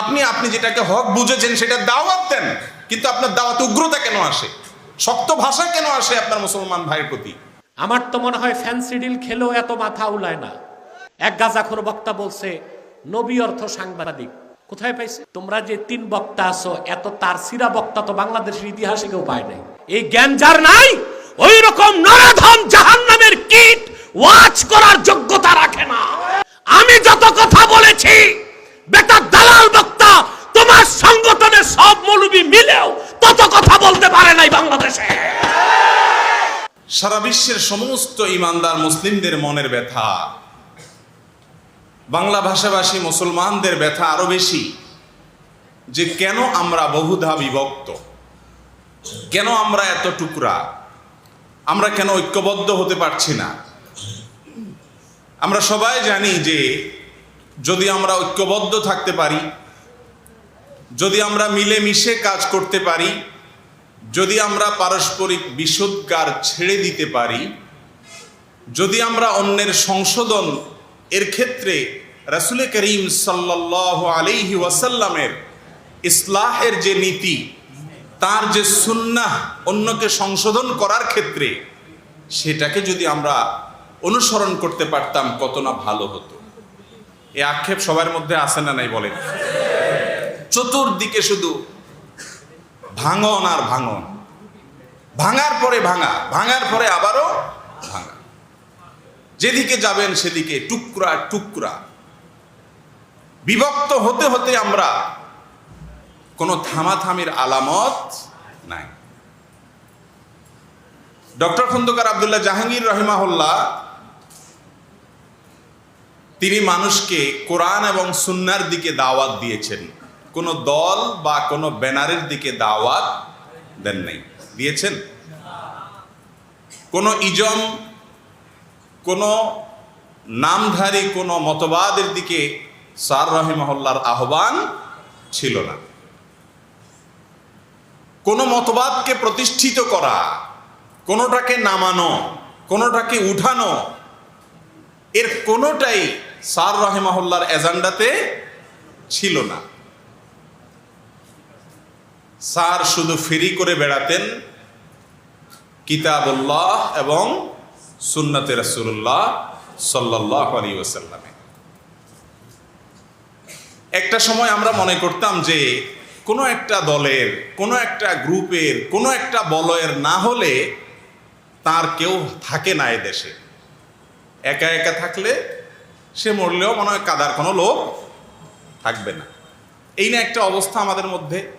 আপনি আপনি যেটাকে হক বুঝেছেন, সেটা দাওয়াত দেন, কিন্তু আপনার দাওয়াত উগ্রতা কেন আসে? শক্ত ভাষা কেন আসে আপনার মুসলমান ভাইয়ের প্রতি? আমার তো মনে হয় ফ্যান্সি ডিল খেলেও এত মাথা উলায় না। এক গাজাখোর বক্তা বলছে, নবী অর্থ সাংবাদিক, কোথায় পাইছে? তোমরা যে তিন বক্তা আছো, এত তার সিরা বক্তা তো বাংলাদেশের ইতিহাসে কেউ পায় নাই। এই জ্ঞান যার নাই ওই রকম নরাধম জাহান্নামের কীট ওয়াচ করার যোগ্যতা রাখে না। আমি যত কথা বলেছি দালাল বক্তা তোমার সংগঠনের সব মৌলবি মিলেও তত কথা বলতে পারে নাই বাংলাদেশে। সারা বিশ্বের সমস্ত ইমানদার মুসলিমদের মনের ব্যথা। বাংলা ভাষাভাষী মুসলমানদের ব্যথা আরও বেশি যে কেন আমরা বহুধা বিভক্ত? কেন আমরা এত টুকরা? আমরা কেন ঐক্যবদ্ধ হতে পারছি না? আমরা সবাই জানি যে যদি আমরা ঐক্যবদ্ধ থাকতে পারি, যদি আমরা মিলেমিশে কাজ করতে পারি, যদি আমরা পারস্পরিক বিশুদ্ধার ছেড়ে দিতে পারি, যদি আমরা অন্যের সংশোধন এর ক্ষেত্রে রাসুল করিম সাল্লাহ আলাইহি ওয়াসাল্লামের ইসলাহের যে নীতি, তার যে সুন্নাহ অন্যকে সংশোধন করার ক্ষেত্রে, সেটাকে যদি আমরা অনুসরণ করতে পারতাম, কত না ভালো হতো। এ আক্ষেপ সবার মধ্যে আসে না নাই বলেন? চতুর্দিকে শুধু ভাঙন আর ভাঙন। ভাঙার পরে ভাঙা, ভাঙার পরে আবারও ভাঙা। যেদিকে যাবেন সেদিকে টুকরা টুকরা। বিভক্ত হতে হতে আমরা কোনো থামাথামির আলামত নাই। ডক্টর খন্দকার আবদুল্লাহ জাহাঙ্গীর রহিমাহুল্লাহ তিনি মানুষকে কোরআন এবং সুন্নার দিকে দাওয়াত দিয়েছেন। কোনো দল বা কোনো ব্যানারের দিকে দাওয়াত দেন নাই। দিয়েছেন? কোনো ইজম, কোনো নামধারী, কোনো মতবাদের দিকে সার রহিমহল্লার আহ্বান ছিল না। কোনো মতবাদকে প্রতিষ্ঠিত করা, কোনোটাকে নামানো, কোনোটাকে উঠানো এর কোনোটাই সার রহেমাহুল্লার এজেন্ডাতে ছিল না। স্যার শুধু ফেরি করে বেড়াতেন কিতাবুল্লাহ এবং সুন্নতে রসুল্লাহ সাল্লাহ একটা সময় আমরা মনে করতাম যে কোনো একটা দলের, কোনো একটা গ্রুপের, কোনো একটা বলয়ের না হলে তার কেউ থাকে না এ দেশে। একা একা থাকলে সে মরলেও মনে হয় কাদার কোনো লোক থাকবে না। এই না একটা অবস্থা আমাদের মধ্যে।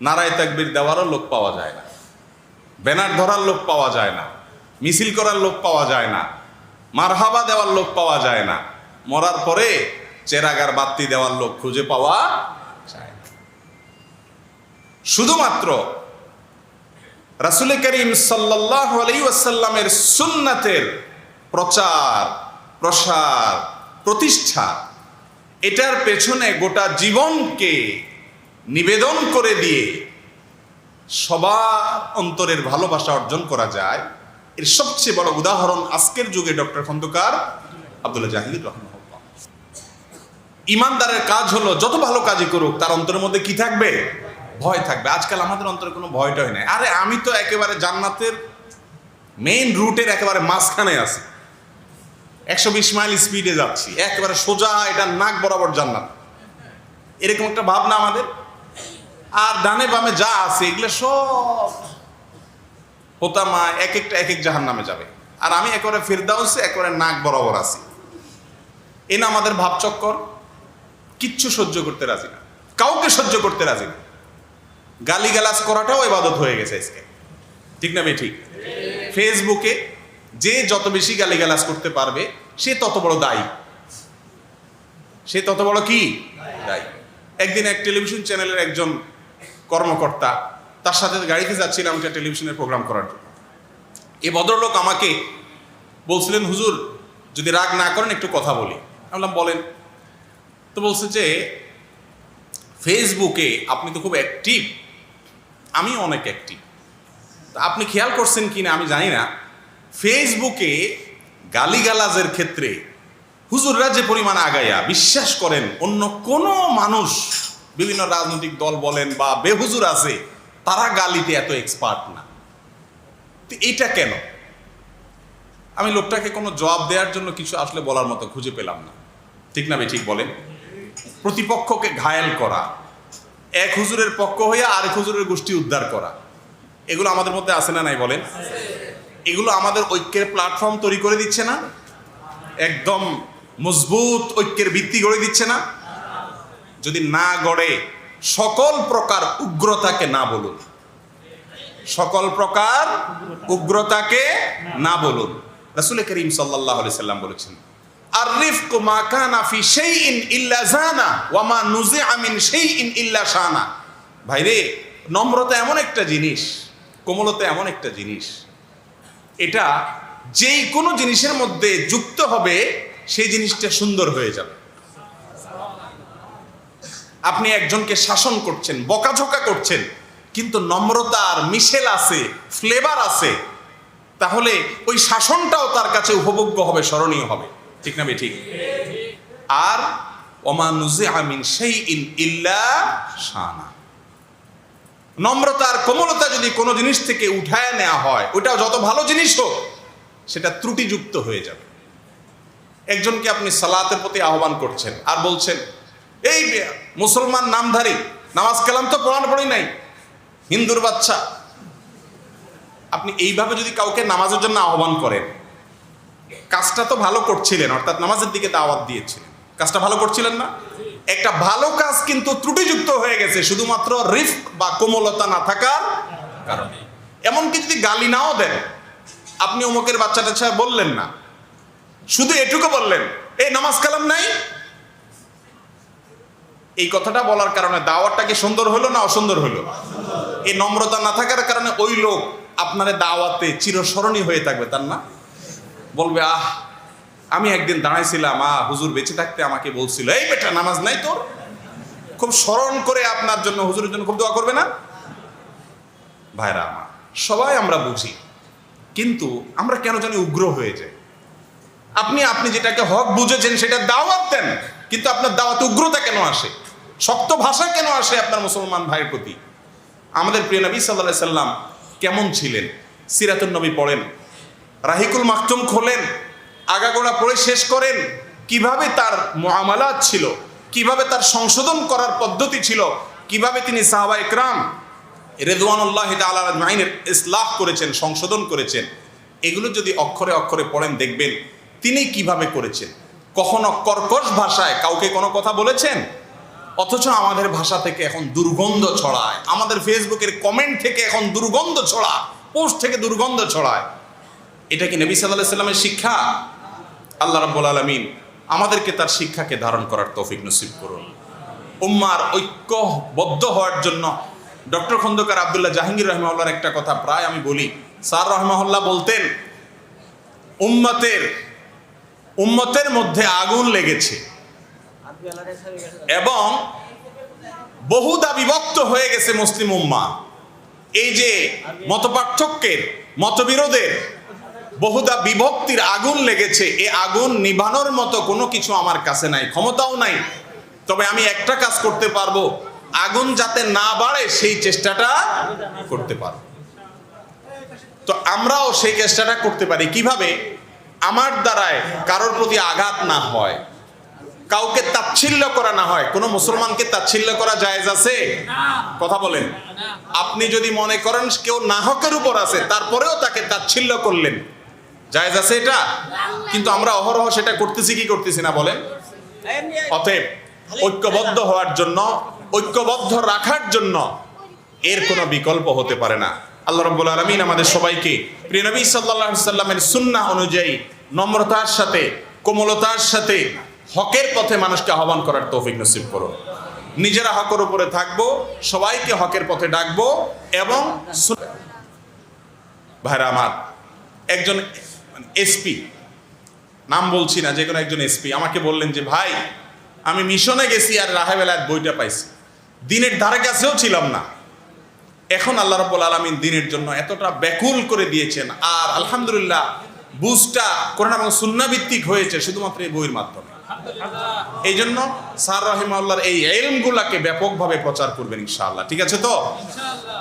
নারায় তাকবির দেওয়ারও লোক পাওয়া যায় না। ব্যানার ধরার লোক পাওয়া যায় না। মিছিল করার লোক পাওয়া যায় না। মারহাবা দেওয়ার লোক পাওয়া যায় না। মরার পরে চেরাগার বাত্তি দেওয়ার লোক খুঁজে পাওয়া যায় না। শুধুমাত্র রাসুল করিম সাল্লাহ সুন্নাতের প্রচার, প্রসার, প্রতিষ্ঠা, এটার পেছনে গোটা জীবনকে নিবেদন করে দিয়ে সবার অন্তরের ভালোবাসা অর্জন করা যায়। এর সবচেয়ে বড় উদাহরণ আজকের যুগে ডক্টর খন্দকার আব্দুল্লাহ জাহিদ রহমল্লাহ ইমানদারের কাজ হলো যত ভালো কাজই করুক, তার অন্তরের মধ্যে কি থাকবে? ভয় থাকবে। আজকাল আমাদের অন্তরে কোনো ভয়টাই নাই। আরে আমি তো একেবারে জান্নাতের মেইন রুটের একেবারে মাঝখানে আছি। একশো বিশ মাইল স্পিডে যাচ্ছি। একেবারে সোজা এটা নাক বরাবর জান্নাত। এরকম একটা ভাবনা আমাদের। আর ডানে বামে যা আছে, এগুলো সব হোতামা এক একটা এক এক জাহান নামে যাবে। আর আমি একেবারে ফিরদাউসে একেবারে নাক বরাবর আছি। এ না আমাদের ভাবচক্কর, কিচ্ছু সহ্য করতে রাজি না। কাউকে সহ্য করতে রাজি না। গালিগালাজ করাটাও এবাদত হয়ে গেছে আজকে। ঠিক না ঠিক। ফেসবুকে যে যত বেশি গালিগালাজ করতে পারবে, সে তত বড় দায়ী। সে তত বড় কি? দায়ী। একদিন এক টেলিভিশন চ্যানেলের একজন কর্মকর্তা, তার সাথে গাড়িতে যাচ্ছিলাম একটা টেলিভিশনের প্রোগ্রাম করার জন্য। এই ভদ্রলোক আমাকে বলছিলেন, হুজুর, যদি রাগ না করেন একটু কথা বলি। বললাম, বলেন। তো বলছে যে, ফেসবুকে আপনি তো খুব অ্যাক্টিভ আমি অনেক অ্যাক্টিভ আপনি খেয়াল করছেন কি না আমি জানি না। ফেসবুকে গালিগালাজের ক্ষেত্রে হুজুররা যে পরিমাণ আগাইয়া বিশ্বাস করেন, অন্য কোনো মানুষ, বিভিন্ন রাজনৈতিক দল বলেন বা বেহুজুর আছে, তারা গালিতে এত এক্সপার্ট না। তো এইটা কেন? আমি লোকটাকে কোনো জবাব দেওয়ার জন্য কিছু আসলে বলার মতো খুঁজে পেলাম না। ঠিক না বে ঠিক বলেন? প্রতিপক্ষকে ঘায়েল করা। এক হুজুরের পক্ষ হইয়া আরেক হুজুরের গোষ্ঠী উদ্ধার করা। এগুলো আমাদের মধ্যে আছে না নাই বলেন? এগুলো আমাদের ঐক্যের প্ল্যাটফর্ম তৈরি করে দিচ্ছে না? একদম মজবুত ঐক্যের ভিত্তি গড়ে দিচ্ছে না? যদি না গড়ে, সকল প্রকার উগ্রতাকে না বলুন। সকল প্রকার উগ্রতাকে না বলুন। রাসুল করিম সাল্লাহ সাল্লাম বলেছেন আর রিফক মা কানা ফি শাইইন ইল্লা জানা ওয়া মা নুজিআ মিন শাইইন ইল্লা শানা। ভাইরে নম্রতা এমন একটা জিনিস, কোমলতা এমন একটা জিনিস। এটা যেই কোনো জিনিসের মধ্যে যুক্ত হবে, সেই জিনিসটা সুন্দর হয়ে যাবে। আপনি একজনকে শাসন করছেন, বকাঝকা করছেন, কিন্তু নম্রতার মিশেল আছে ফ্লেভার আছে, তাহলে ওই শাসনটাও তার কাছে উপভোগ্য হবে, স্মরণীয় হবে। ঠিক না ঠিক। আর আমিন সেই ইন ইল্লা শানা। নম্রতার কোমলতা যদি কোনো জিনিস থেকে উঠায় নেওয়া হয় যত ভালো জিনিস হোক, সেটা ত্রুটিযুক্ত হয়ে যাবে। একজনকে আপনি সালাতের প্রতি আহ্বান করছেন আর বলছেন, এই মুসলমান নামধারী, নামাজ কালাম তো পড়ান পড়ি নাই, হিন্দুর বাচ্চা। আপনি এইভাবে যদি কাউকে নামাজের জন্য আহ্বান করেন কাজটা তো ভালো করছিলেন, অর্থাৎ নামাজের দিকে দাওয়াত দিয়েছিলেন। কাজটা ভালো করছিলেন না? একটা ভালো কাজ কিন্তু ত্রুটিযুক্ত হয়ে গেছে, শুধুমাত্র রিফ বা কোমলতা না থাকার কারণে। এমনকি যদি গালি নাও দেন, আপনি অমুকের বাচ্চাটা টাচ্চা বললেন না। শুধু এটুকু বললেন, এই নামাজ কালাম নাই? এই কথাটা বলার কারণে দাওয়াতটা কি সুন্দর হলো না অসুন্দর হলো? এই নম্রতা না থাকার কারণে ওই লোক আপনার দাওয়াতে চিরস্মরণী হয়ে থাকবে, তার না? বলবে, আহ, আমি একদিন দাঁড়াইছিলাম, আহ, হুজুর বেঁচে থাকতে আমাকে বলছিল, এই বেটা, নামাজ নাই তোর? খুব স্মরণ করে আপনার জন্য, হুজুরের জন্য খুব দোয়া করবে না? ভাইরা আমার, সবাই আমরা বুঝি, কিন্তু আমরা কেন জানি উগ্র হয়ে যাই। আপনি আপনি যেটাকে হক বুঝেছেন, সেটা দাওয়াত দেন, কিন্তু আপনার দাওয়াত উগ্রতা কেন আসে? শক্ত ভাষা কেন আসে আপনার মুসলমান ভাইয়ের প্রতি? আমাদের প্রিয় নবী সাল্লাহ সাল্লাম কেমন ছিলেন? সিরাতুল নবী পড়েন রাহিকুল মাকতুম খোলেন, আগাগোড়া পড়ে শেষ করেন। কীভাবে তার মুআমালাত ছিল, কীভাবে তার সংশোধন করার পদ্ধতি ছিল, কীভাবে তিনি সাহাবা ইকরাম রেদওয়ানুল্লাহ আলাইনের ইসলাহ করেছেন, সংশোধন করেছেন, এগুলো যদি অক্ষরে অক্ষরে পড়েন দেখবেন তিনি কীভাবে করেছেন। কখনো কর্কশ ভাষায় কাউকে কোনো কথা বলেছেন? অথচ আমাদের ভাষা থেকে এখন দুর্গন্ধ ছড়ায়, আমাদের ফেসবুকের কমেন্ট থেকে এখন দুর্গন্ধ ছড়ায় পোস্ট থেকে দুর্গন্ধ ছড়ায়। এটা কি নবী সাল্লাহ সাল্লামের শিক্ষা? আল্লাহ রাব্বুল আলমিন আমাদেরকে তার শিক্ষাকে ধারণ করার তৌফিক নসিব করুন। উম্মার ঐক্যবদ্ধ হওয়ার জন্য ডক্টর খন্দকার আবদুল্লাহ জাহাঙ্গীর রহমাউল্লার একটা কথা প্রায় আমি বলি। স্যার রহমাউল্লাহ বলতেন, উম্মতের উম্মতের মধ্যে আগুন লেগেছে এবং বহুদা বিভক্ত হয়ে গেছে মুসলিম উম্মা এই যে মতপার্থক্যের, মতবিরোধের বহুদা বিভক্তির আগুন লেগেছে। এ আগুন নিভানোর মতো কোনো কিছু আমার কাছে নাই, ক্ষমতাও নাই। তবে আমি একটা কাজ করতে পারব। আগুন যাতে না বাড়ে, সেই চেষ্টাটা করতে পারব। তো আমরাও সেই চেষ্টাটা করতে পারি। কীভাবে? আমার দ্বারায় কারোর প্রতি আঘাত না হয়। কাউকে তাচ্ছিল্য করা না হয়। কোনো মুসলমানকে তাচ্ছিল্য করা জায়েজ আছে? কথা বলেন। আপনি যদি মনে করেন কেউ নাহকের উপর আছে, তারপরেও তাকে তাচ্ছিল্য করলেন। জায়েজ আছে এটা? কিন্তু আমরা অহরহ সেটা করতেছি কি করতেছি না বলেন? অতএব ঐক্যবদ্ধ হওয়ার জন্য ঐক্যবদ্ধ রাখার জন্য এর কোনো বিকল্প হতে পারে না। আল্লাহ রাব্বুল আলামিন আমাদের সবাইকে প্রিয় নবী সাল্লাল্লাহু আলাইহি সাল্লামের সুন্নাহ অনুযায়ী নম্রতার সাথে কোমলতার সাথে হকের পথে মানুষকে আহ্বান করার তৌফিক নসিব করুন। নিজেরা হকের উপরে থাকব সবাইকে হকের পথে ডাকবো এবং ভাইরা আমার একজন এসপি। নাম বলছি না যে কোনো একজন এসপি। আমাকে বললেন যে, ভাই, আমি মিশনে গেছি আর রাহেবেলার বইটা পাইছি। দিনের ধারে কাছেও ছিলাম না। এখন আল্লাহ রব্বুল আলমিন দিনের জন্য এতটা ব্যাকুল করে দিয়েছেন আর আলহামদুলিল্লাহ বুঝটা কোরআন এবং সুন্না ভিত্তিক হয়েছে শুধুমাত্র এই বইয়ের মাধ্যমে। এই জন্য স্যার রহিমাল্লাহর এই এলমগুলাকে ব্যাপকভাবে প্রচার করবেন ইনশাআল্লাহ। ঠিক আছে তো?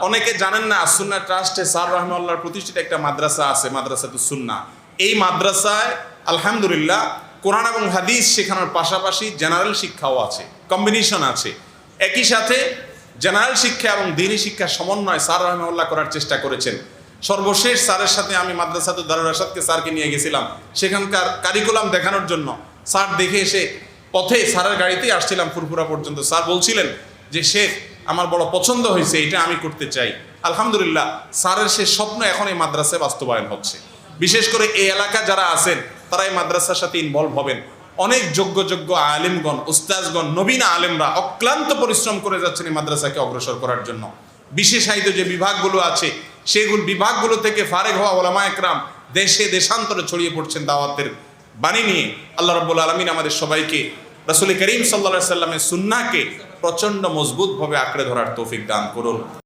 অনেকে জানেন না সুন্না ট্রাস্টে স্যার রহিমাল্লাহর প্রতিষ্ঠিত একটা মাদ্রাসা আছে মাদ্রাসা তো সুন্না এই মাদ্রাসায়, আলহামদুলিল্লাহ, কোরআন এবং হাদিস শেখানোর পাশাপাশি জেনারেল শিক্ষাও আছে কম্বিনেশন আছে। একই সাথে জেনারেল শিক্ষা এবং দিনী শিক্ষার সমন্বয় স্যার রহমাল্লাহ করার চেষ্টা করেছেন। সর্বশেষ স্যারের সাথে আমি মাদ্রাসাত দারুল রাশাদকে স্যারকে নিয়ে গেছিলাম। সেখানকার কারিকুলাম দেখানোর জন্য স্যার দেখে এসে পথে স্যারের গাড়িতেই আসছিলাম ফুরফুরা পর্যন্ত। স্যার বলছিলেন যে, শেখ, আমার বড় পছন্দ হয়েছে, এটা আমি করতে চাই। আলহামদুলিল্লাহ, স্যারের সে স্বপ্ন এখন এই মাদ্রাসায় বাস্তবায়ন হচ্ছে। বিশেষ করে এই এলাকা যারা আছেন, তারা এই মাদ্রাসার সাথে ইনভলভ হবেন। অনেক যোগ্য যোগ্য আলেমগণ উস্তাজগণ নবীন আলেমরা অক্লান্ত পরিশ্রম করে যাচ্ছেন এই মাদ্রাসাকে অগ্রসর করার জন্য। বিশেষায়িত যে বিভাগগুলো আছে, সেগুলো বিভাগগুলো থেকে ফারেক হওয়া ওলামা একরাম দেশে দেশান্তরে ছড়িয়ে পড়ছেন দাওয়াতের বাণী নিয়ে। আল্লাহ রব্বুল আলমিন আমাদের সবাইকে, রসুল করিম সাল্লা সাল্লামের সুন্নাকে প্রচণ্ড মজবুতভাবে আঁকড়ে ধরার তৌফিক দান করুন।